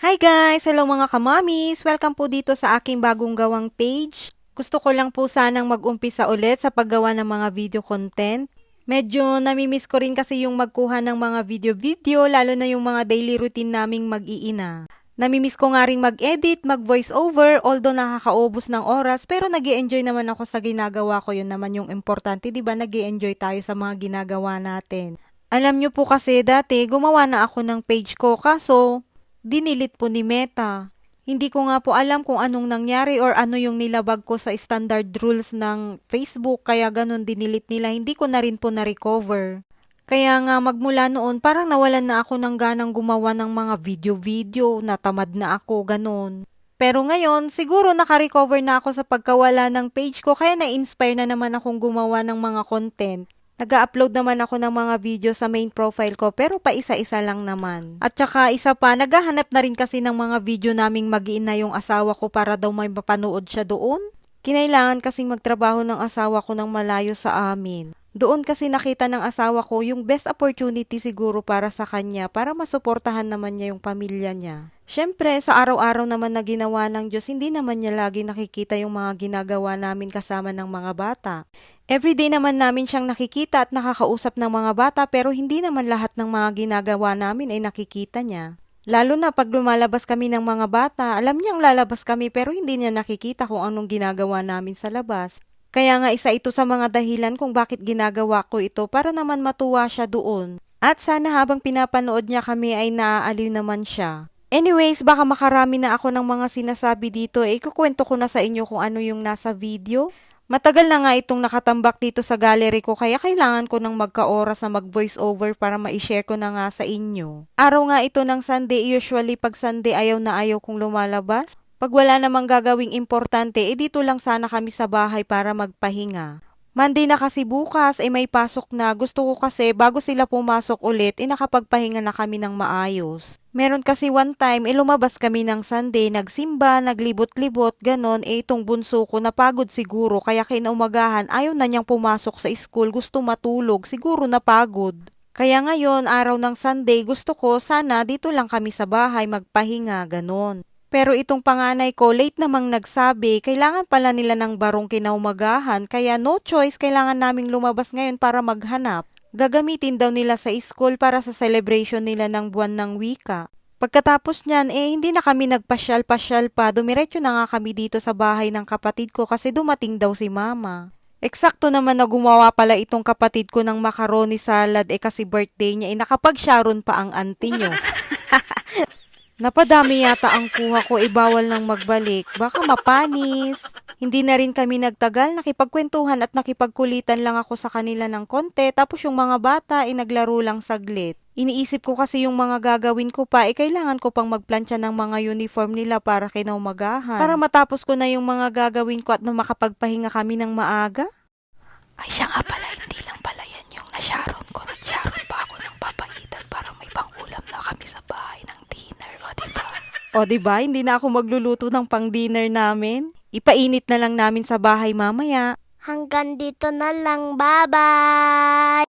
Hi guys! Hello mga kamamis! Welcome po dito sa aking bagong gawang page. Gusto ko lang po sanang mag-umpisa ulit sa paggawa ng mga video content. Medyo namimiss ko rin kasi yung magkuha ng mga video-video, lalo na yung mga daily routine naming mag-iina. Namimiss ko nga rin mag-edit, mag-voice over, although nakakaubos ng oras, pero nag enjoy naman ako sa ginagawa ko, yun naman yung importante, di ba? nag enjoy tayo sa mga ginagawa natin. Alam nyo po kasi dati, gumawa na ako ng page ko, kaso dinilit po ni Meta. Hindi ko nga po alam kung anong nangyari or ano yung nilabag ko sa standard rules ng Facebook kaya ganun dinilit nila. Hindi ko na rin po na-recover. Kaya nga magmula noon parang nawalan na ako ng ganang gumawa ng mga video-video, natamad na ako, ganun. Pero ngayon, siguro naka-recover na ako sa pagkawala ng page ko kaya na-inspire na naman akong gumawa ng mga content. Nag-upload naman ako ng mga video sa main profile ko pero pa isa-isa lang naman. At saka isa pa, naghahanap na rin kasi ng mga video naming mag na yung asawa ko para daw may mapanood siya doon. Kinailangan kasing magtrabaho ng asawa ko ng malayo sa amin. Doon kasi nakita ng asawa ko yung best opportunity siguro para sa kanya para masuportahan naman niya yung pamilya niya. Siyempre, sa araw-araw naman na ginawa ng Diyos, hindi naman niya lagi nakikita yung mga ginagawa namin kasama ng mga bata. Everyday naman namin siyang nakikita at nakakausap ng mga bata pero hindi naman lahat ng mga ginagawa namin ay nakikita niya. Lalo na pag lumalabas kami ng mga bata, alam niyang lalabas kami pero hindi niya nakikita kung anong ginagawa namin sa labas. Kaya nga isa ito sa mga dahilan kung bakit ginagawa ko ito para naman matuwa siya doon. At sana habang pinapanood niya kami ay naaaliw naman siya. Anyways, baka makarami na ako ng mga sinasabi dito, eh ikukwento ko na sa inyo kung ano yung nasa video. Matagal na nga itong nakatambak dito sa gallery ko kaya kailangan ko ng magka-oras na mag-voice over para ma-share ko na nga sa inyo. Araw nga ito ng Sunday, usually pag Sunday ayaw na ayaw kong lumalabas. Pag wala namang gagawing importante, eh dito lang sana kami sa bahay para magpahinga. Monday na kasi bukas, eh may pasok na. Gusto ko kasi bago sila pumasok ulit, eh nakapagpahinga na kami ng maayos. Meron kasi one time, eh lumabas kami ng Sunday, nagsimba, naglibot-libot, ganon, eh itong bunso ko napagod siguro, kaya kinaumagahan, ayaw na niyang pumasok sa school, gusto matulog, siguro napagod. Kaya ngayon, araw ng Sunday, gusto ko sana dito lang kami sa bahay magpahinga, ganon. Pero itong panganay ko, late namang nagsabi, kailangan pala nila ng barong kinaumagahan, kaya no choice, kailangan naming lumabas ngayon para maghanap. Gagamitin daw nila sa school para sa celebration nila ng buwan ng wika. Pagkatapos niyan, eh hindi na kami nagpasyal-pasyal pa, dumiretso na nga kami dito sa bahay ng kapatid ko kasi dumating daw si mama. Eksakto naman na gumawa pala itong kapatid ko ng macaroni salad eh kasi birthday niya eh nakapag-sharon pa ang auntie nyo. Napadami yata ang kuha ko, ibawal nang magbalik. Baka mapanis. Hindi na rin kami nagtagal, nakipagkwentuhan at nakipagkulitan lang ako sa kanila ng konti, tapos yung mga bata ay naglaro lang saglit. Iniisip ko kasi yung mga gagawin ko pa, eh kailangan ko pang magplansya ng mga uniform nila para kinaumagahan. Para matapos ko na yung mga gagawin ko at na makapagpahinga kami ng maaga. Ay siya nga pala, hindi lang pala yan yung nasharon ko. Nagsharon pa ako ng papaitan para may pangulam na kami sa bahay ng dinner. O, O, diba? Hindi na ako magluluto ng pang-dinner namin. Ipainit na lang namin sa bahay mamaya. Hanggang dito na lang. Bye-bye!